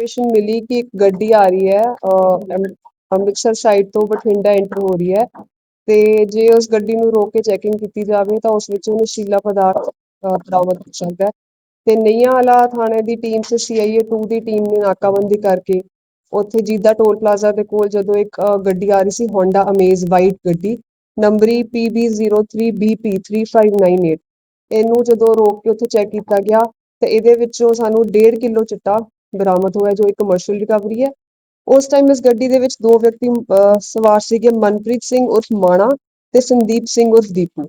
Information ਮਿਲੀ ਕਿ ਇੱਕ ਗੱਡੀ ਆ ਰਹੀ ਹੈ ਅੰਮ੍ਰਿਤਸਰ ਸਾਈਡ ਤੋਂ ਬਠਿੰਡਾ ਐਂਟਰ ਹੋ ਰਹੀ ਹੈ ਤੇ ਜੇ ਉਸ ਗੱਡੀ ਨੂੰ ਰੋਕ ਕੇ ਚੈਕਿੰਗ ਕੀਤੀ ਜਾਵੇ ਤਾਂ ਉਸ ਵਿੱਚੋਂ ਨਸ਼ੀਲਾ ਪਦਾਰਥ ਬਰਾਮਦ ਹੋ ਸਕਦਾ ਹੈ ਤੇ ਨਈਆਂ ਵਾਲਾ ਥਾਣੇ ਦੀ ਟੀਮ ਤੇ ਸੀਆਈਏ 2 ਦੀ ਟੀਮ ਨੇ ਨਾਕਾਬੰਦੀ ਕਰਕੇ ਉੱਥੇ ਜੀਦਾ ਟੋਲ ਪਲਾਜ਼ਾ ਦੇ ਕੋਲ ਜਦੋਂ ਇੱਕ ਗੱਡੀ ਆ ਰਹੀ ਸੀ ਹੋਂਡਾ ਅਮੇਜ਼ ਵਾਈਟ ਗੱਡੀ, ਨੰਬਰੀ PB03BP3598 ਇਹਨੂੰ ਜਦੋਂ ਰੋਕ ਕੇ ਉੱਥੇ ਚੈੱਕ ਕੀਤਾ ਗਿਆ ਤੇ ਇਹਦੇ ਵਿੱਚੋਂ ਸਾਨੂੰ 1.5 ਕਿਲੋ ਚਿੱਟਾ ਬਰਾਮਦ ਹੋਇਆ ਜੋ ਇੱਕ ਕਮਰਸ਼ੀਅਲ ਰਿਕਵਰੀ ਹੈ। ਉਸ ਟਾਈਮ ਇਸ ਗੱਡੀ ਦੇ ਵਿੱਚ ਦੋ ਵਿਅਕਤੀ ਸਵਾਰ ਸੀਗੇ, ਮਨਪ੍ਰੀਤ ਸਿੰਘ ਉਰਫ ਮਾਣਾ ਤੇ ਸੰਦੀਪ ਸਿੰਘ ਉਰਫ ਦੀਪੂ।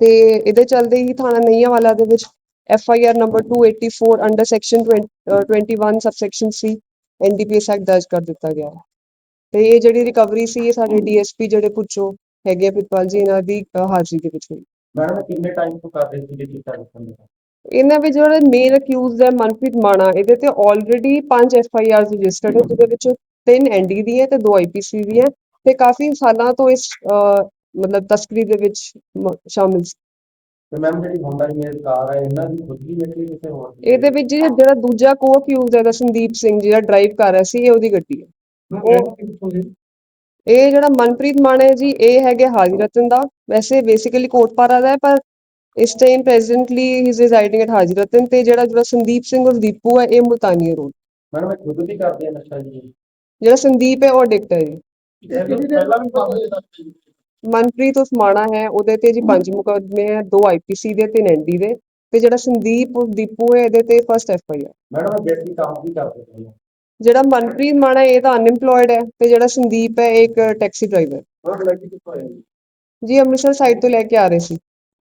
ਤੇ ਇਹਦੇ ਚੱਲਦੇ ਹੀ ਥਾਣਾ ਨਈਆਂਵਾਲਾ ਦੇ ਵਿੱਚ F I R number 284 under section 21 subsection C NDPS act ਦਰਜ ਕਰ ਦਿੱਤਾ ਗਿਆ ਤੇ ਇਹ ਜਿਹੜੀ ਰਿਕਵਰੀ ਸੀ, ਇਹ ਸਾਡੇ ਡੀਐਸਪੀ ਜਿਹੜੇ ਪੁੱਛੋ ਹੈਗੇ ਆ ਪਿਤਪਾਲ ਜੀ, ਇਹਨਾਂ ਦੀ ਹਾਜ਼ਰੀ ਦੇ ਵਿੱਚ ਹੋਈ। ਮੈਡਮ, ਕਿੰਨੇ ਟਾਈਮ ਤੋਂ ਕਰ ਰਹੇ ਸੀ ਜੀ? ਕੀਤਾ ਇਹਨਾਂ ਵਿੱਚ ਜਿਹੜੇ ਮੇਨ ਅਕਿਊਜ਼ਡ ਹੈ ਮਨਪ੍ਰੀਤ ਮਾਣਾ ਇਹਦੇ ਤੇ already 5 F I R registered ਹੈ ਜਿਹਦੇ ਵਿੱਚੋਂ 3 ਐਨਡੀ ਦੀ ਹੈ ਤੇ 2 ਆਈਪੀਸੀ ਦੀ ਹੈ ਤੇ ਕਾਫੀ ਸਾਲਾਂ ਤੋਂ ਇਸ ਮਤਲਬ ਤਸਕਰੀ ਦੇ ਵਿੱਚ ਸ਼ਾਮਿਲ ਸੀ। ਤੇ ਮੈਮ ਜਿਹੜੀ ਹੋਂਡਾ ਇਮੇਜ ਕਾਰ ਹੈ ਇਹਨਾਂ ਦੀ ਖੁਦ ਦੀ ਹੈ ਕਿ ਕਿਸੇ ਹੋਰ ਦੀ? ਇਹਦੇ ਵਿੱਚ ਜਿਹੜਾ ਜਿਹੜਾ ਦੂਜਾ ਕੋ ਅਕਿਊਜ਼ਡ ਹੈ ਦਾ ਸੰਦੀਪ ਸਿੰਘ ਜਿਹੜਾ ਡਰਾਈਵ ਕਰ ਰਿਹਾ ਸੀ ਇਹ ਉਹਦੀ ਗੱਡੀ ਹੈ। ਉਹ ਇਹ ਜਿਹੜਾ ਮਨਪ੍ਰੀਤ ਮਾਣਾ ਜੀ ਇਹ ਹੈਗੇ ਹਾਜੀ ਰਤਨ ਦਾ। ਵੈਸੇ ਬੇਸਿਕਲੀ ਕੋਟਪਾਰਾ ਦਾ ਹੈ ਪਰ ਇਸ time presently he is residing at Haji Ratan ਤੇ ਜਿਹੜਾ ਜਿਹੜਾ ਸੰਦੀਪ ਸਿੰਘ ਔਰ ਦੀਪੂ ਹੈ ਇਹ ਮੁਲਤਾਨੀ ਰੋਡ ਮੈਡਮ ਇਹ ਖੁਦ ਦੀ ਕਰਦੇ ਆ ਨਸ਼ਾ ਜੀ? ਜਿਹੜਾ ਸੰਦੀਪ ਹੈ ਉਹ ਐਡਿਕਟ ਹੈ ਜੀ। ਪਹਿਲਾਂ ਵੀ ਮਨਪ੍ਰੀਤ ਉਸ ਮਾਣਾ ਹੈ ਉਹਦੇ ਤੇ ਜੀ ਪੰਜ ਮੁਕੱਦਮੇ ਹੈ ਦੋ ਆਈਪੀਸੀ ਦੇ ਤੇ ਐਨਡੀ ਦੇ। ਤੇ ਜਿਹੜਾ ਸੰਦੀਪ ਉਰਫ ਦੀਪੂ ਹੈ ਇਹਦੇ ਤੇ first F I R madam ਇਹ ਵਿਅਕਤੀ ਕੰਮ ਕੀ ਕਰਦੇ ਸੀ ਜਿਹੜਾ ਮਨਪ੍ਰੀਤ ਮਾਣਾ ਇਹ ਤਾਂ ਅਨਇੰਪਲੋਇਡ ਹੈ ਤੇ ਜਿਹੜਾ ਸੰਦੀਪ ਹੈ ਇਹ ਇੱਕ ਟੈਕਸੀ ਡਰਾਈਵਰ ਉਹ ਲੱਗੀ ਕਿੱਥੋਂ ਆਈ ਜੀ? ਅੰਮ੍ਰਿਤਸਰ ਸਾਈਡ ਤੋਂ ਲੈ ਕੇ ਆ ਰਹੇ ਸੀ।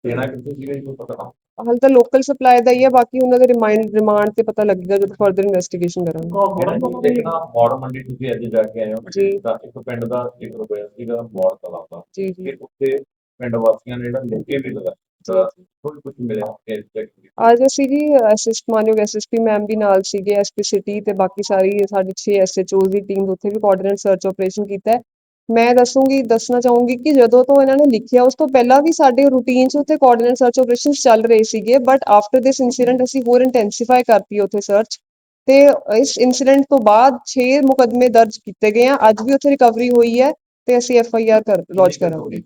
ਦੇਣਾ ਕਿੱਥੇ ਸੀਗਾ ਜੀ ਕੋਈ ਪਤਾ ਹਾਲ ਤਾਂ ਲੋਕਲ ਸਪਲਾਈ ਦਾ ਹੀ ਹੈ ਬਾਕੀ ਉਹਨਾਂ ਦੇ ਰਿਮਾਈਂਡ ਰਿਮਾਂਡ ਤੇ ਪਤਾ ਲੱਗੇਗਾ ਜਦੋਂ ਫਰਦਰ ਇਨਵੈਸਟੀਗੇਸ਼ਨ ਕਰਾਂਗੇ। ਜਿਹੜਾ ਜੀ ਦੇਖਣਾ ਮੋੜ ਮੰਡੀ ਤੁਸੀਂ ਅੱਜ ਜਾ ਕੇ ਆਏ ਹੋ ਜੀ। ਤਾਂ ਇੱਕ ਪਿੰਡ ਦਾ ਜ਼ਿਕਰ ਹੋਇਆ ਸੀਗਾ ਮੋੜ ਤਲਾਬ ਦਾ। ਜੀ ਜੀ। ਕਿ ਉੱਥੇ ਪਿੰਡ ਵਾਸੀਆਂ ਨੇ ਜਿਹੜਾ ਲਿਖ ਕੇ ਵੀ ਲਗਾ ਤਾਂ ਕੋਈ ਕੁਝ ਮਿਲਿਆ ਇਸ ਚੈੱਕ ਅੱਜ ਅਸੀਂ ਜੀ ਐਸਐਸ ਮਾਨਯੋਗ ਐਸਐਸਪੀ ਮੈਮ ਵੀ ਨਾਲ ਸੀਗੇ ਐਸਪੀ ਸਿਟੀ ਤੇ ਬਾਕੀ ਸਾਰੀ ਸਾਡੀ 6 ਐਸਐਚਓ ਦੀ ਟੀਮ ਉੱਥੇ ਵੀ ਕੋਆਰਡੀਨੇਟ ਸਰਚ ਆਪਰੇਸ਼ਨ ਕੀਤਾ ਹੈ। ਮੈਂ ਦੱਸੂਗੀ ਦੱਸਣਾ ਚਾਹੂੰਗੀ ਕਿ ਜਦੋਂ ਤੋਂ ਇਹਨਾਂ ਨੇ ਲਿਖਿਆ ਉਸ ਤੋਂ ਪਹਿਲਾਂ ਵੀ ਸਾਡੇ ਰੂਟੀਨ 'ਚ ਉੱਥੇ ਕੋਆਰਡੀਨੇਟ ਸਰਚ ਆਪਰੇਸ਼ਨਸ ਚੱਲ ਰਹੇ ਸੀਗੇ ਬਟ ਆਫਟਰ ਦਿਸ ਇਨਸੀਡੈਂਟ ਅਸੀਂ ਹੋਰ ਇੰਟੈਂਸੀਫਾਈ ਕਰਤੀ ਉੱਥੇ ਸਰਚ ਤੇ ਇਸ ਇਨਸੀਡੈਂਟ ਤੋਂ ਬਾਅਦ 6 ਮੁਕੱਦਮੇ ਦਰਜ ਕੀਤੇ ਗਏ ਆ ਅੱਜ ਵੀ ਉੱਥੇ ਰਿਕਵਰੀ ਹੋਈ ਹੈ ਤੇ ਅਸੀਂ ਐਫ ਆਈ ਆਰ ਕਰ ਲੌਂਚ ਕਰਾਂਗੇ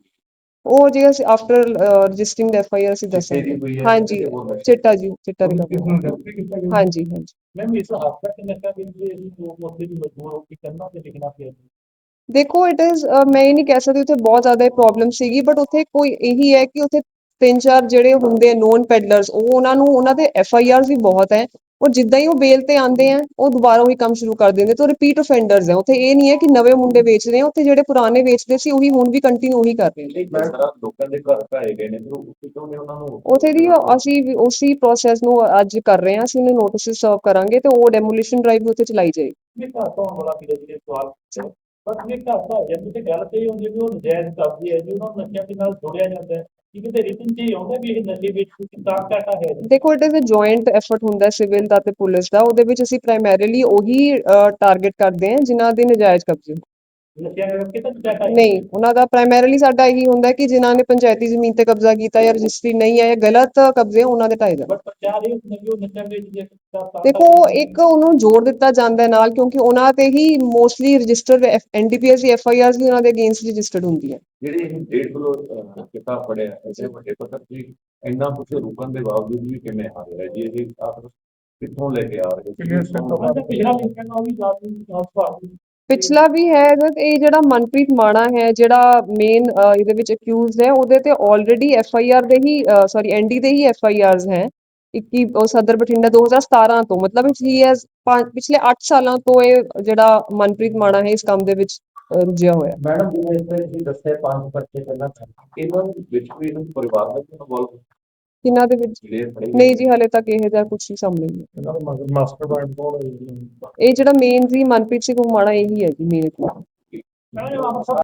ਉਹ ਜੇ ਅਸੀਂ after registering F I R ਅਸੀਂ ਦੱਸਾਂਗੇ ਹਾਂਜੀ ਚਿੱਟਾ ਜੀ ਚਿੱਟਾ ਰਿਕਵਰੀ ਹਾਂਜੀ ਹਾਂਜੀ ਮੈਮ ਇਸ ਹਫਤਾ ਕਿ ਨਸ਼ਾ ਵੀ ਜੀ ਲੋਕ ਉੱਥੇ ਵੀ ਮਜਬੂਰ ਹੋ ਕੇ ਕਰਨਾ ਤੇ ਲਿਖਣਾ ਪਿਆ ਦੇਖੋ ਇਟ ਇਜ਼ ਮੈਂ ਇਹ ਨਹੀਂ ਕਹਿ ਸਕਦੀ ਉੱਥੇ ਬਹੁਤ ਜ਼ਿਆਦਾ ਪ੍ਰੋਬਲਮ ਸੀਗੀ ਬਟ ਉੱਥੇ ਕੋਈ ਇਹੀ ਹੈ ਕਿ ਉੱਥੇ ਤਿੰਨ ਚਾਰ ਜਿਹੜੇ ਹੁੰਦੇ ਆ ਨੋਨ ਪੈਡਲਰਸ ਉਹ ਉਹਨਾਂ ਨੂੰ ਉਹਨਾਂ ਦੇ ਐਫ ਆਈ ਆਰਸ ਵੀ ਬਹੁਤ ਹੈ। ਔਰ ਜਿੱਦਾਂ ਹੀ ਉਹ ਬੇਲ ਤੇ ਆਉਂਦੇ ਆ ਉਹ ਦੁਬਾਰਾ ਉਹੀ ਕੰਮ ਸ਼ੁਰੂ ਕਰ ਦਿੰਦੇ ਤੇ ਰਿਪੀਟ ਅਫੈਂਡਰਸ ਹੈ। ਉੱਥੇ ਇਹ ਨਹੀਂ ਹੈ ਕਿ ਨਵੇਂ ਮੁੰਡੇ ਵੇਚ ਰਹੇ ਆ ਉੱਥੇ ਜਿਹੜੇ ਪੁਰਾਣੇ ਵੇਚਦੇ ਸੀ ਉਹੀ ਹੁਣ ਵੀ ਕੰਟੀਨਿਊ ਉਹੀ ਕਰ ਰਹੇ ਨੇ। ਜਿਸ ਤਰ੍ਹਾਂ ਲੋਕਾਂ ਦੇ ਘਰ ਘਾਏ ਗਏ ਨੇ ਫਿਰ ਉਹ ਕਿਉਂ ਨੇ ਉਹਨਾਂ ਨੂੰ ਉਥੇ ਦੀ ਅਸੀਂ ਉਸੇ ਪ੍ਰੋਸੈਸ ਨੂੰ ਅੱਜ ਕਰ ਰਹੇ ਹਾਂ ਅਸੀਂ ਉਹਨੂੰ ਨੋਟਿਸ ਸਰਵ ਕਰਾਂਗੇ ਤੇ ਉਹ ਡੈਮੋਲੀਸ਼ਨ ਡਰਾਈਵ ਉੱਥੇ ਚਲਾਈ ਜਾਏਗੀ। ਤੋਂ ਵਾਲਾ ਜਿਹੜੇ ਸਵਾਲ ਬਟ ਇਹ ਘਰ ਤੋਂ ਜਾਂਦੇ ਤੇ ਗੱਲ ਤੇ ਹੁੰਦੀ ਵੀ ਉਹ ਨਜਾਇਜ਼ ਕਬਜ਼ੇ ਹੈ ਜੀ, ਉਹਨਾਂ ਨੂੰ ਨਸ਼ਿਆਂ ਦੇ ਨਾਲ ਜੋੜਿਆ ਜਾਂਦਾ ਹੈ ਕਿ ਕਿਤੇ ਰਿਟਨ ਚ ਆਉਂਦਾ ਵੀ ਇਹ ਨਸ਼ੇ ਵਿੱਚ ਕਿੰਨਾ ਘਾਟਾ ਹੈ ਦੇਖੋ it is a joint effort ਹੁੰਦਾ ਸਿਵਲ ਦਾ ਤੇ ਪੁਲਿਸ ਦਾ, ਉਹਦੇ ਵਿੱਚ ਅਸੀਂ ਪ੍ਰਾਇਮਰੀਲੀ ਉਹੀ ਟਾਰਗੇਟ ਕਰਦੇ ਹਾਂ ਜਿਨ੍ਹਾਂ ਦੇ ਨਜਾਇਜ਼ ਕਬਜ਼ੇ ਹੈ ਨਹੀਂ ਉਹਨਾਂ ਦਾ ਪ੍ਰਾਇਮਰੀਲੀ ਸਾਡਾ ਇਹੀ ਹੁੰਦਾ ਕਿ ਜਿਨ੍ਹਾਂ ਨੇ ਪੰਚਾਇਤੀ ਜ਼ਮੀਨ ਤੇ ਕਬਜ਼ਾ ਕੀਤਾ ਜਾਂ ਰਜਿਸਟਰੀ ਨਹੀਂ ਹੈ ਜਾਂ ਗਲਤ ਕਬਜ਼ੇ ਉਹਨਾਂ ਦੇ ਢਾਈ ਦਾ ਦੇਖੋ ਇੱਕ ਉਹਨੂੰ ਜੋੜ ਦਿੱਤਾ ਜਾਂਦਾ ਹੈ ਨਾਲ ਕਿਉਂਕਿ ਉਹਨਾਂ ਤੇ ਹੀ ਮੋਸਟਲੀ ਰਜਿਸਟਰ ਐਨਡੀਪੀਐਸ ਦੀ ਐਫ ਆਈ ਆਰਸ ਵੀ ਉਹਨਾਂ ਦੇ ਅਗੇਂਸਟ ਰਜਿਸਟਰਡ ਹੁੰਦੀ ਹੈ ਜਿਹੜੇ ਇਹ ਡੇਢ ਕਿਲੋ ਕਿਤਾਬ ਪੜਿਆ ਐਸੇ ਵੱਡੇ ਪੱਧਰ ਤੇ ਇੰਨਾ ਕੁਝ ਰੁਕਣ ਦੇ ਬਾਵਜੂਦ ਵੀ ਕਿਵੇਂ ਆ ਰਿਹਾ ਜੀ? ਇਹ ਆਪ ਕਿੱਥੋਂ ਲੈ ਕੇ ਆ ਰਹੇ ਸੀ ਪਿਛਲਾ ਲਿਖਣ ਨਾਲ ਵੀ ਜਾਤੀ ਪਿਛਲਾ ਵੀ ਹੈ ਇਹਦਾ ਤੇ ਇਹ ਜਿਹੜਾ ਮਨਪ੍ਰੀਤ ਮਾਣਾ ਹੈ, ਜਿਹੜਾ ਮੇਨ ਇਹਦੇ ਵਿੱਚ ਅਕਿਊਜ਼ਡ ਹੈ, ਉਹਦੇ ਤੇ ਆਲਰੇਡੀ ਐਫ ਆਈ ਆਰ ਦੇ ਹੀ ਸੌਰੀ ਐਨਡੀ ਦੇ ਹੀ ਐਫ ਆਈ ਆਰਸ ਹੈ। 21 ਉਹ ਸਦਰ ਬਠਿੰਡਾ 2017 ਤੋਂ, ਮਤਲਬ ਹੀ ਹੈਜ਼ ਪਿਛਲੇ 8 ਸਾਲਾਂ ਤੋਂ ਇਹ ਜਿਹੜਾ ਮਨਪ੍ਰੀਤ ਮਾਣਾ ਹੈ, ਇਸ ਕੰਮ ਦੇ ਵਿੱਚ ਰੁਝਿਆ ਹੋਇਆ ਮੈਡਮ, ਜਿਵੇਂ ਇਸ ਤਰ੍ਹਾਂ ਤੁਸੀਂ ਦੱਸਿਆ, ਪੰਜ ਬੱਚੇ ਪਹਿਲਾਂ, ਇਹਨਾਂ ਵਿੱਚ ਵੀ ਇਹਨਾਂ ਪਰਿਵਾਰ ਦਾ ਇਨਵੋਲਵ ਕਿਨਾਂ ਦੇ ਵਿੱਚ ਨਹੀਂ ਜੀ ਹਲੇ ਤੱਕ ਇਹ ਜਿਹਾ ਕੁਝ ਨਹੀਂ ਸਾਹਮਣੇ ਨਹੀਂ ਇਹਨਾਂ ਦਾ ਮਾਸਟਰ ਮਾਈਂਡ ਕੋਲ ਹੈ ਜੀ। ਇਹ ਜਿਹੜਾ ਮੇਨ ਜੀ ਮਨਪ੍ਰੀਤ ਸਿੰਘ ਮਾਣਾ ਇਹੀ ਹੈ ਜੀ ਮੇਨ ਮੈਡਮ